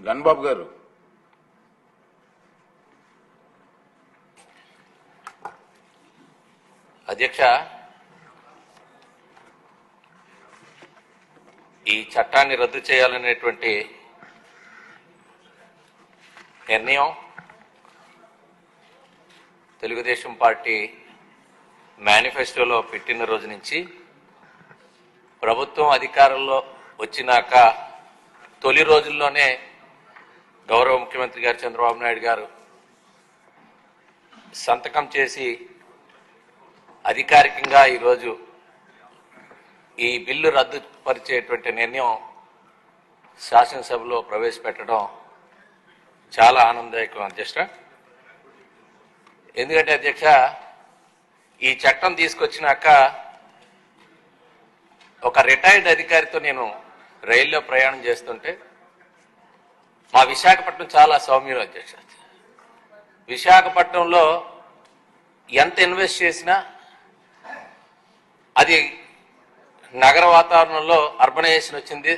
గన్బాబు గారు. అధ్యక్ష ఈ చట్టాన్ని రద్దు చేయాలనేటువంటి నిర్ణయం తెలుగుదేశం పార్టీ మేనిఫెస్టోలో పెట్టిన రోజు నుంచి ప్రభుత్వం అధికారంలో వచ్చినాక తొలి రోజుల్లోనే గౌరవ ముఖ్యమంత్రి గారు చంద్రబాబు నాయుడు గారు సంతకం చేసి అధికారికంగా ఈరోజు ఈ బిల్లు రద్దు పరిచేటువంటి నిర్ణయం శాసనసభలో ప్రవేశపెట్టడం చాలా ఆనందదాయకం అధ్యక్ష. ఎందుకంటే అధ్యక్ష ఈ చట్టం తీసుకొచ్చినాక ఒక రిటైర్డ్ అధికారితో నేను రైల్లో ప్రయాణం చేస్తుంటే మా విశాఖపట్నం చాలా సౌమ్యం అధ్యక్ష. విశాఖపట్నంలో ఎంత ఇన్వెస్ట్ చేసినా అది నగర వాతావరణంలో అర్బనైజేషన్ వచ్చింది.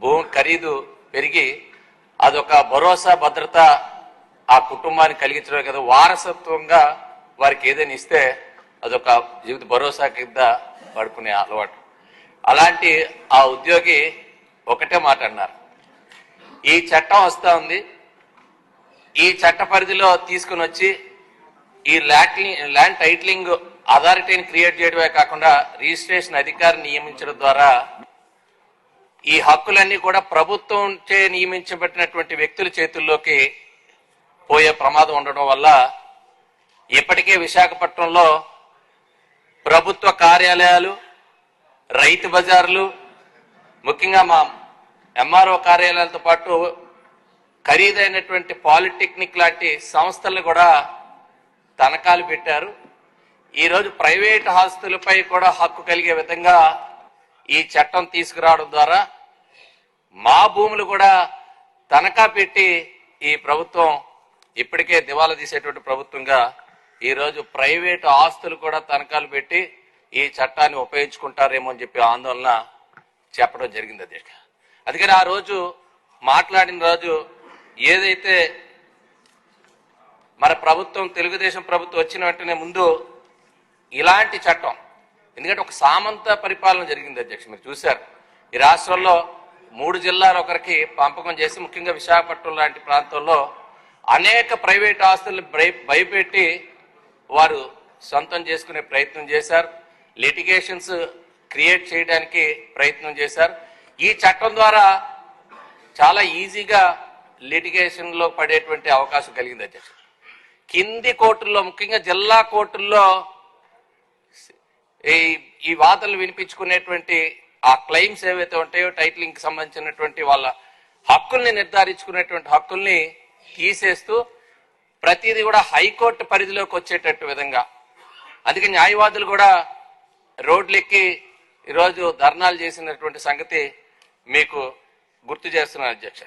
భూమి ఖరీదు పెరిగి అదొక భరోసా భద్రత ఆ కుటుంబాన్ని కలిగించడం కదా వారసత్వంగా వారికి ఏదైనా ఇస్తే అదొక జీవిత భరోసా కింద పడుకునే అలవాటు. అలాంటి ఆ ఉద్యోగి ఒకటే మాట అన్నారు. ఈ చట్టం వస్తూ ఉంది. ఈ చట్ట పరిధిలో తీసుకుని వచ్చి ఈ ల్యాండ్ ల్యాండ్ టైటిలింగ్ అథారిటీని క్రియేట్ చేయడమే కాకుండా రిజిస్ట్రేషన్ అధికారిని నియమించడం ద్వారా ఈ హక్కులన్నీ కూడా ప్రభుత్వం చే నియమించబడినటువంటి వ్యక్తుల చేతుల్లోకి పోయే ప్రమాదం ఉండడం వల్ల ఇప్పటికే విశాఖపట్నంలో ప్రభుత్వ కార్యాలయాలు రైతు బజార్లు ముఖ్యంగా మా ఎంఆర్ఓ కార్యాలయాలతో పాటు ఖరీదైనటువంటి పాలిటెక్నిక్ లాంటి సంస్థలను కూడా తనఖాలు పెట్టారు. ఈరోజు ప్రైవేట్ ఆస్తులపై కూడా హక్కు కలిగే విధంగా ఈ చట్టం తీసుకురావడం ద్వారా మా భూములు కూడా తనఖా పెట్టి ఈ ప్రభుత్వం ఇప్పటికే దివాలా తీసేటువంటి ప్రభుత్వంగా ఈరోజు ప్రైవేట్ ఆస్తులు కూడా తనఖాలు పెట్టి ఈ చట్టాన్ని ఉపయోగించుకుంటారేమో అని చెప్పి ఆందోళన చెప్పడం జరిగింది అధ్యక్ష. అందుకని ఆ రోజు మాట్లాడిన రోజు ఏదైతే మన ప్రభుత్వం తెలుగుదేశం ప్రభుత్వం వచ్చిన వెంటనే ముందు ఇలాంటి చట్టం ఎందుకంటే ఒక సామంత పరిపాలన జరిగింది అధ్యక్ష మీరు చూశారు. ఈ రాష్ట్రంలో మూడు జిల్లాలు ఒకరికి పంపకం చేసి ముఖ్యంగా విశాఖపట్నం లాంటి ప్రాంతంలో అనేక ప్రైవేట్ ఆస్తులను భయ- భయపెట్టి వారు సొంతం చేసుకునే ప్రయత్నం చేశారు. లిటిగేషన్స్ క్రియేట్ చేయడానికి ప్రయత్నం చేశారు. ఈ చట్టం ద్వారా చాలా ఈజీగా లిటిగేషన్లో పడేటువంటి అవకాశం కలిగింది అధ్యక్ష. కింది కోర్టుల్లో ముఖ్యంగా జిల్లా కోర్టుల్లో ఈ ఈ వాదనలు వినిపించుకునేటువంటి ఆ క్లెయిమ్స్ ఏవైతే ఉంటాయో టైటిలింగ్కి సంబంధించినటువంటి వాళ్ళ హక్కుల్ని నిర్ధారించుకునేటువంటి హక్కుల్ని తీసేస్తూ ప్రతిదీ కూడా హైకోర్టు పరిధిలోకి వచ్చేటట్టు విధంగా. అందుకే న్యాయవాదులు కూడా రోడ్లెక్కి ఈరోజు ధర్నాలు చేసినటువంటి సంగతి మీకు గుర్తు చేస్తున్నాను అధ్యక్ష.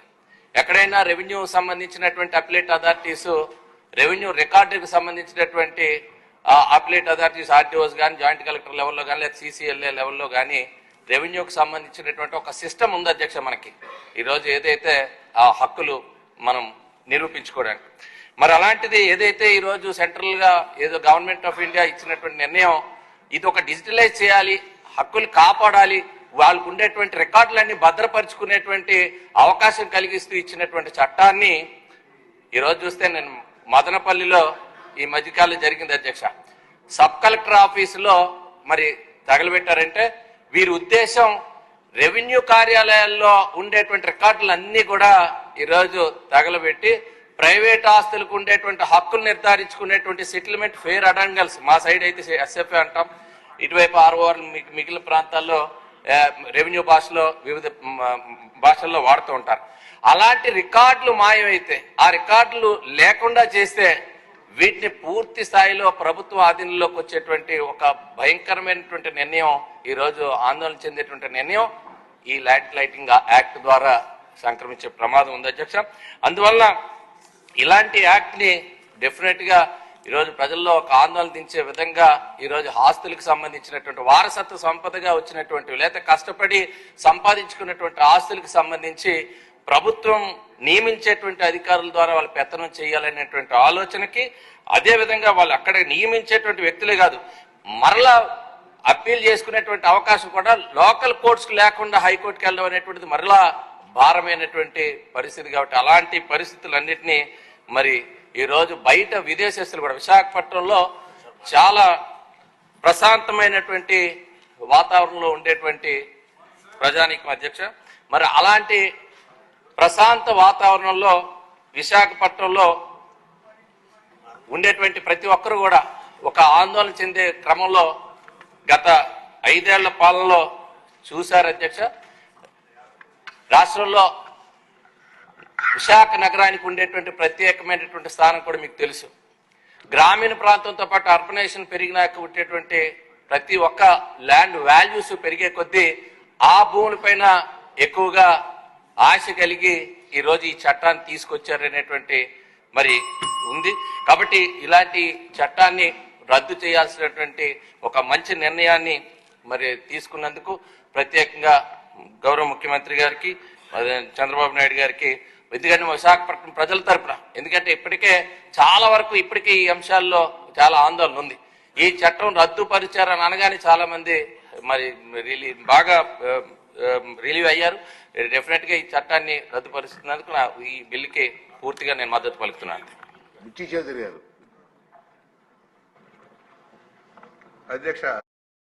ఎక్కడైనా రెవెన్యూ సంబంధించినటువంటి అప్లేట్ అథారిటీస్ రెవెన్యూ రికార్డుకి సంబంధించినటువంటి అప్లేట్ అథారిటీస్ ఆర్టీఓస్ కానీ జాయింట్ కలెక్టర్ లెవెల్లో కానీ లేదా సిసిఎల్ఏ లెవెల్లో కానీ రెవెన్యూకి సంబంధించినటువంటి ఒక సిస్టమ్ ఉంది అధ్యక్ష మనకి. ఈరోజు ఏదైతే ఆ హక్కులు మనం నిరూపించుకోవడానికి. మరి అలాంటిది ఏదైతే ఈరోజు సెంట్రల్గా ఏదో గవర్నమెంట్ ఆఫ్ ఇండియా ఇచ్చినటువంటి నిర్ణయం ఇది ఒక డిజిటలైజ్ చేయాలి హక్కులు కాపాడాలి వాళ్ళకు ఉండేటువంటి రికార్డులన్నీ భద్రపరుచుకునేటువంటి అవకాశం కలిగిస్తూ ఇచ్చినటువంటి చట్టాన్ని ఈరోజు చూస్తే నేను మదనపల్లిలో ఈ మధ్యకాలం జరిగింది అధ్యక్ష. సబ్ కలెక్టర్ ఆఫీసులో మరి తగలబెట్టారంటే వీరి ఉద్దేశం రెవెన్యూ కార్యాలయాల్లో ఉండేటువంటి రికార్డులన్నీ కూడా ఈరోజు తగలబెట్టి ప్రైవేట్ ఆస్తులకు ఉండేటువంటి హక్కులు నిర్ధారించుకునేటువంటి సెటిల్మెంట్ ఫేర్ అడంగల్స్ మా సైడ్ అయితే ఎస్ఎఫ్ఏ అంటాం. ఇటువైపు ఆర్ఓఆర్ మిగిలిన ప్రాంతాల్లో రెవెన్యూ భాషలో వివిధ భాషల్లో వాడుతూ ఉంటారు. అలాంటి రికార్డులు మాయమైతే ఆ రికార్డులు లేకుండా చేస్తే వీటిని పూర్తి స్థాయిలో ప్రభుత్వ ఆధీనంలోకి వచ్చేటువంటి ఒక భయంకరమైనటువంటి నిర్ణయం ఈ రోజు ఆందోళన చెందేటువంటి నిర్ణయం ఈ లైట్ లైటింగ్ యాక్ట్ ద్వారా సంక్రమించే ప్రమాదం ఉంది అధ్యక్ష. అందువల్ల ఇలాంటి యాక్ట్ని డెఫినెట్గా ఈరోజు ప్రజల్లో ఒక ఆందోళన దించే విధంగా ఈరోజు ఆస్తులకు సంబంధించినటువంటి వారసత్వ సంపదగా వచ్చినటువంటి లేదా కష్టపడి సంపాదించుకున్నటువంటి ఆస్తులకు సంబంధించి ప్రభుత్వం నియమించేటువంటి అధికారుల ద్వారా వాళ్ళు పెత్తనం చేయాలనేటువంటి ఆలోచనకి అదే విధంగా వాళ్ళు అక్కడ నియమించేటువంటి వ్యక్తులే కాదు మరలా అప్పీల్ చేసుకునేటువంటి అవకాశం కూడా లోకల్ కోర్ట్స్ లేకుండా హైకోర్టుకి వెళ్ళడం అనేటువంటిది మరలా భారమైనటువంటి పరిస్థితి కాబట్టి అలాంటి పరిస్థితులన్నింటినీ మరి ఈ రోజు బయట విదేశస్తులు కూడా విశాఖపట్నంలో చాలా ప్రశాంతమైనటువంటి వాతావరణంలో ఉండేటువంటి ప్రజానీకం అధ్యక్ష. మరి అలాంటి ప్రశాంత వాతావరణంలో విశాఖపట్నంలో ఉండేటువంటి ప్రతి ఒక్కరు కూడా ఒక ఆందోళన చెందే క్రమంలో గత ఐదేళ్ళ పాలనలో చూశారు అధ్యక్ష. రాష్ట్రంలో విశాఖ నగరానికి ఉండేటువంటి ప్రత్యేకమైనటువంటి స్థానం కూడా మీకు తెలుసు. గ్రామీణ ప్రాంతంతో పాటు అర్బనైజేషన్ పెరిగినాక ఉండేటువంటి ప్రతి ఒక్క ల్యాండ్ వాల్యూస్ పెరిగే కొద్దీ ఆ భూములపైన ఎక్కువగా ఆశ కలిగి ఈరోజు ఈ చట్టాన్ని తీసుకొచ్చారనేటువంటి మరి ఉంది. కాబట్టి ఇలాంటి చట్టాన్ని రద్దు చేయాల్సినటువంటి ఒక మంచి నిర్ణయాన్ని మరి తీసుకున్నందుకు ప్రత్యేకంగా గౌరవ ముఖ్యమంత్రి గారికి చంద్రబాబు నాయుడు గారికి ఎందుకంటే విశాఖపట్నం ప్రజల తరపున. ఎందుకంటే ఇప్పటికే చాలా వరకు ఇప్పటికే ఈ అంశాల్లో చాలా ఆందోళన ఉంది. ఈ చట్టం రద్దుపరిచారని అనగానే చాలా మంది మరి రిలీ బాగా రిలీవ్ అయ్యారు. డెఫినెట్గా ఈ చట్టాన్ని రద్దుపరుస్తున్నందుకు నా ఈ బిల్లుకి పూర్తిగా నేను మద్దతు పలుకుతున్నాను. అధ్యక్ష